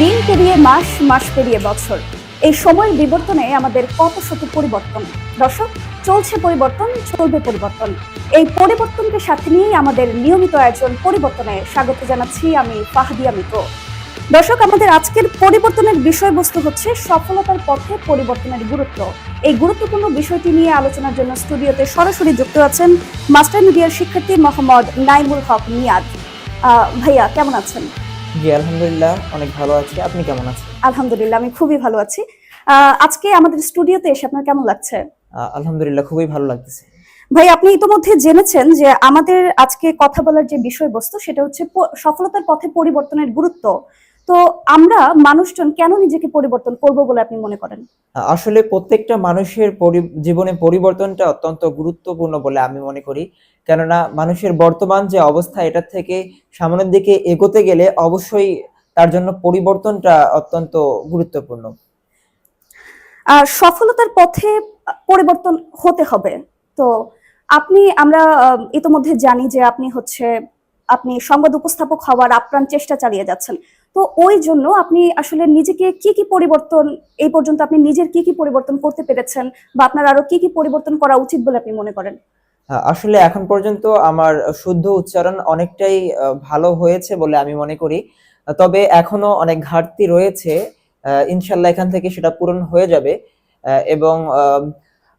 দিন পেরিয়ে মাস মাস পেরিয়ে বছর। এই সময়ের বিবর্তনে আমাদের কত শত পরিবর্তন। দর্শক চলছে পরিবর্তন চলবে পরিবর্তন। এই পরিবর্তনকে সাথে নিয়েই আমাদের নিয়মিত আয়োজন পরিবর্তনে স্বাগত জানাচ্ছি আমি ফাহাদিয়া মিত্র। দর্শক আমাদের আজকের পরিবর্তনের বিষয়বস্তু হচ্ছে সফলতার পথে পরিবর্তনের গুরুত্ব। এই গুরুত্বপূর্ণ বিষয়টি নিয়ে আলোচনার জন্য স্টুডিওতে সরাসরি যুক্ত আছেন মাস্টার মিডিয়ার শিক্ষার্থী মোহাম্মদ নাইমুল হক আহ, ভাইয়া কেমন আছেন? জি আলহামদুলিল্লাহ অনেক ভালো আছি। আপনি কেমন আছেন? আলহামদুলিল্লাহ আমি খুবই ভালো আছি। আহ, আজকে আমাদের স্টুডিওতে এসে আপনার কেমন লাগছে? আলহামদুলিল্লাহ খুবই ভালো লাগতেছে। ভাই আপনি ইতোমধ্যে জেনেছেন যে আমাদের আজকে কথা বলার যে বিষয়বস্তু সেটা হচ্ছে সফলতার পথে পরিবর্তনের গুরুত্ব। তো আমরা মানুষজন কেন নিজেকে পরিবর্তন করব বলে আপনি মনে করেন? আসলে প্রত্যেকটা মানুষের জীবনে পরিবর্তনটা অত্যন্ত গুরুত্বপূর্ণ বলে আমি মনে করি। কেননা মানুষের বর্তমান যে অবস্থা এটার থেকে সামনের দিকে এগোতে গেলে অবশ্যই তার জন্য পরিবর্তনটা অত্যন্ত গুরুত্বপূর্ণ। আর সফলতার পথে পরিবর্তন হতে হবে। তো আপনি আমরা ইতোমধ্যে জানি যে আপনি হচ্ছে আপনি সংবাদ উপস্থাপক হওয়ার আপ্রাণ চেষ্টা চালিয়ে যাচ্ছেন। তো ওই জন্য আপনি আসলে নিজেকে কি কি পরিবর্তন, এই পর্যন্ত আপনি নিজের কি কি পরিবর্তন করতে পেরেছেন বা আপনার আরও কি কি পরিবর্তন করা উচিত বলে আপনি মনে করেন? আসলে এখন পর্যন্ত আমার শুদ্ধ উচ্চারণ অনেকটাই ভালো হয়েছে বলে আমি মনে করি। তবে এখনও অনেক ঘাটতি রয়েছে ইনশাল্লাহ এখান থেকে সেটা পূরণ হয়ে যাবে। এবং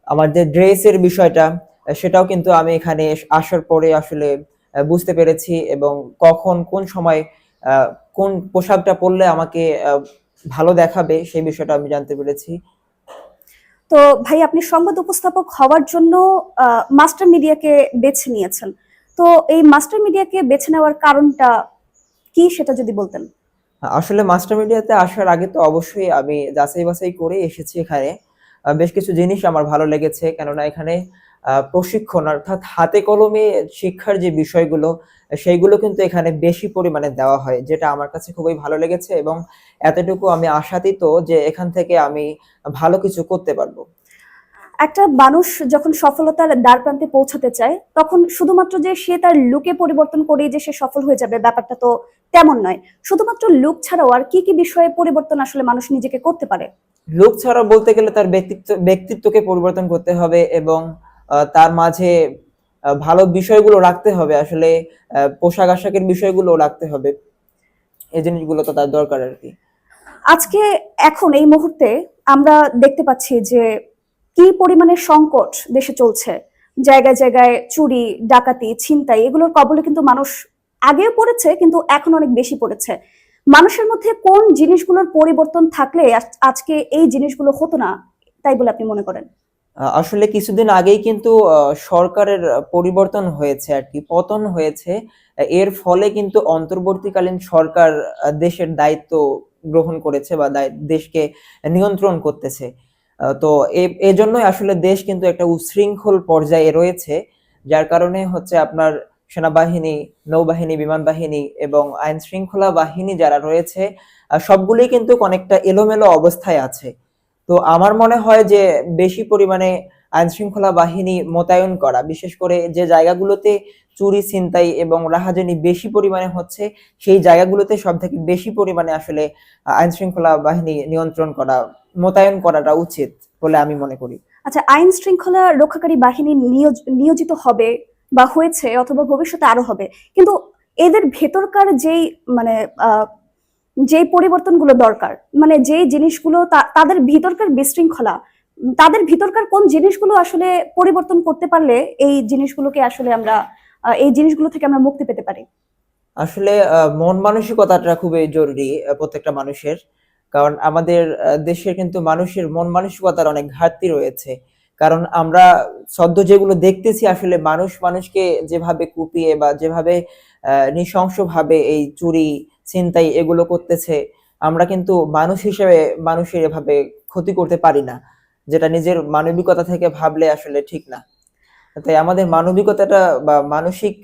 আমার যে ড্রেসের বিষয়টা, সেটাও কিন্তু আমি এখানে আসার পরে আসলে বুঝতে পেরেছি এবং কখন কোন সময় কোন পোশাকটা পরলে আমাকে ভালো দেখাবে সেই বিষয়টা আমি জানতে পেরেছি। তো ভাই আপনি সংবাদ উপস্থাপক হওয়ার জন্য মাস্টার মিডিয়াকে বেছে নিয়েছেন। তো এই মাস্টার মিডিয়াকে বেছে নেওয়ার কারণটা কি সেটা যদি বলতেন? আসলে মাস্টার মিডিয়াতে আসার আগে তো অবশ্যই আমি যাচাই বাছাই করে এসেছি এখানে। বেশ কিছু জিনিস আমার ভালো লেগেছে কেননা এখানে প্রশিক্ষণ অর্থাৎ হাতে কলমে শিক্ষার যে বিষয়গুলো সেইগুলো কিন্তু এখানে বেশি পরিমাণে দেওয়া হয় যেটা আমার কাছে খুবই ভালো লেগেছে এবং এতটুকু আমি আশাতীত যে এখান থেকে আমি ভালো কিছু করতে পারব। একটা মানুষ যখন সফলতার দ্বার প্রান্তে পৌঁছাতে চায় তখন শুধুমাত্র যে সে তার লুকে পরিবর্তন করে যে সে সফল হয়ে যাবে ব্যাপারটা তো তেমন নয়। শুধুমাত্র লুক ছাড়াও আর কি কি বিষয়ে পরিবর্তন আসলে মানুষ নিজেকে করতে পারে? লোক ছাড়া বলতে গেলে তার ব্যক্তিত্ব ব্যক্তিত্বকে পরিবর্তন করতে হবে এবং তার মাঝে ভালো বিষয়গুলো রাখতে হবে। আসলে পোশাক আশাকের বিষয়গুলো রাখতে হবে। এই জিনিসগুলো তো তার দরকার আর কি। আজকে, এখন, এই মুহূর্তে আমরা দেখতে পাচ্ছি যে, কি পরিমাণে সংকট দেশে চলছে। জায়গায় জায়গায় চুরি, ডাকাতি, ছিনতাই, এগুলোর কবলে কিন্তু মানুষ আগেও পড়েছে, কিন্তু এখন অনেক বেশি পড়েছে। মানুষের মধ্যে কোন জিনিসগুলোর পরিবর্তন থাকলে আজকে এই জিনিসগুলো হতো না, তাই বলে আপনি মনে করেন? আসলে কিছুদিন আগেই কিন্তু সরকারের পরিবর্তন হয়েছে আর কি পতন হয়েছে। এর ফলে কিন্তু অন্তর্বর্তীকালীন সরকার দেশের দায়িত্ব গ্রহণ করেছে বা দেশকে নিয়ন্ত্রণ করতেছে। তো এজন্যই আসলে দেশ কিন্তু একটা উচ্ছৃঙ্খল পর্যায়ে রয়েছে যার কারণে হচ্ছে আপনার সেনাবাহিনী নৌবাহিনী বিমান বাহিনী এবং আইন শৃঙ্খলা বাহিনী যারা রয়েছে আহ, সবগুলোই কিন্তু অনেকটা এলোমেলো অবস্থায় আছে। তো আমার মনে হয় যে বেশি পরিমাণে আইন শৃঙ্খলা বাহিনী মোতায়েন করা, বিশেষ করে যে জায়গাগুলোতে চুরি, ছিনতাই এবং রাহাজানি বেশি পরিমাণে হচ্ছে, সেই জায়গাগুলোতে সব থেকে বেশি পরিমাণে আসলে আইন শৃঙ্খলা বাহিনী নিয়ন্ত্রণ করা, মোতায়েন করাটা উচিত বলে আমি মনে করি। আচ্ছা আইন শৃঙ্খলা রক্ষাকারী বাহিনী নিয়োজ- নিয়োজিত হবে বা হয়েছে অথবা ভবিষ্যতে আরও হবে, কিন্তু এদের ভেতরকার যেই মানে যেই পরিবর্তনগুলো দরকার মানে যেই জিনিসগুলো তাদের ভিতরকার বিশৃঙ্খলা তাদের ভিতরকার কোন জিনিসগুলো আসলে পরিবর্তন করতে পারলে এই জিনিসগুলোকে আসলে আমরা এই জিনিসগুলো থেকে আমরা মুক্তি পেতে পারি? আসলে মন মানসিকতাটা খুবই জরুরি প্রত্যেকটা মানুষের। কারণ আমাদের দেশের কিন্তু মানুষের মন মানসিকতার অনেক ঘাটতি রয়েছে। কারণ আমরা সদ্য যেগুলো দেখতেছি, আসলে মানুষ মানুষকে যেভাবে কুপিয়ে বা যেভাবে নৃশংসভাবে এই চুরি ছিনতাই এগুলো করতেছে, আমরা কিন্তু মানুষ হিসেবে মানুষের এভাবে ক্ষতি করতে পারি না, যেটা নিজের মানবিকতা থেকে ভাবলে আসলে ঠিক না। তাই আমাদের মানবিকতাটা বা মানসিক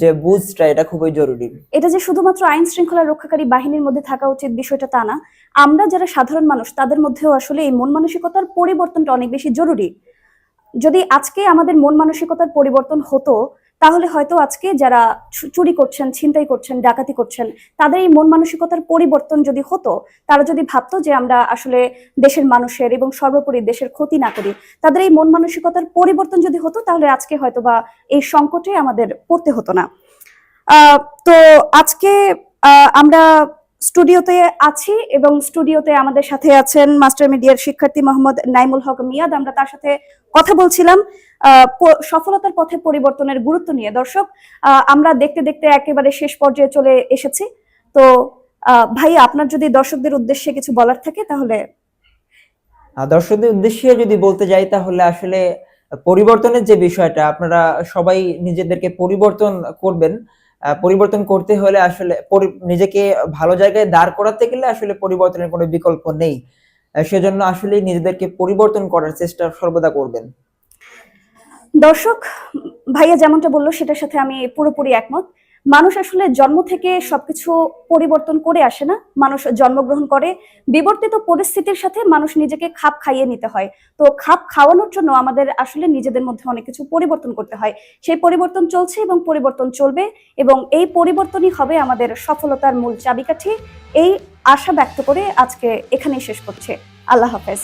যে বুঝটা এটা খুবই জরুরি। এটা যে শুধুমাত্র আইন শৃঙ্খলা রক্ষাকারী বাহিনীর মধ্যে থাকা উচিত বিষয়টা তা না, আমরা যারা সাধারণ মানুষ তাদের মধ্যেও আসলে এই মন মানসিকতার পরিবর্তনটা অনেক বেশি জরুরি। যদি আজকে আমাদের মন মানসিকতার পরিবর্তন হতো তাহলে হয়তো আজকে যারা চুরি করছেন, ছিনতাই করছেন, ডাকাতি করছেন, তাদের এই মন মানসিকতার পরিবর্তন যদি হতো, তারা যদি ভাবতো যে আমরা আসলে দেশের মানুষের এবং সর্বোপরি দেশের ক্ষতি না করি, তাদের এই মন মানসিকতার পরিবর্তন যদি হতো, তাহলে আজকে হয়তো বা এই সংকটে আমাদের পড়তে হতো না। তো আজকে আমরা স্টুডিওতে আছি এবং স্টুডিওতে আমাদের সাথে আছেন মাস্টার মিডিয়ার শিক্ষার্থী মোহাম্মদ নাইমুল হক মিয়াদ। আমরা তার সাথে কথা বলছিলাম সফলতার পথে পরিবর্তনের গুরুত্ব নিয়ে। দর্শক আমরা দেখতে দেখতে একেবারে শেষ পর্যায়ে চলে এসেছি। তো ভাই আপনার যদি দর্শকদের উদ্দেশ্যে কিছু বলার থাকে তাহলে। দর্শকদের উদ্দেশ্যে যদি বলতে যাই তাহলে আসলে পরিবর্তনের যে বিষয়টা, আপনারা সবাই নিজেদেরকে পরিবর্তন করবেন। পরিবর্তন করতে হলে আসলে নিজেকে ভালো জায়গায় দাঁড় করাতে গেলে আসলে পরিবর্তনের কোনো বিকল্প নেই। সেজন্য আসলে নিজেদেরকে পরিবর্তন করার চেষ্টা সর্বদা করবেন। দর্শক, ভাইয়া যেমনটা বলল, সেটার সাথে আমি পুরোপুরি একমত। মানুষ আসলে জন্ম থেকে সবকিছু পরিবর্তন করে আসে না। মানুষ জন্মগ্রহণ করে, বিবর্তিত পরিস্থিতির সাথে মানুষ নিজেকে খাপ খাইয়ে নিতে হয়। তো খাপ খাওয়ানোর জন্য আমাদের আসলে নিজেদের মধ্যে অনেক কিছু পরিবর্তন করতে হয়। সেই পরিবর্তন চলছে এবং পরিবর্তন চলবে এবং এই পরিবর্তনই হবে আমাদের সফলতার মূল চাবিকাঠি। এই আশা ব্যক্ত করে আজকে এখানেই শেষ করছে। আল্লাহ হাফেজ।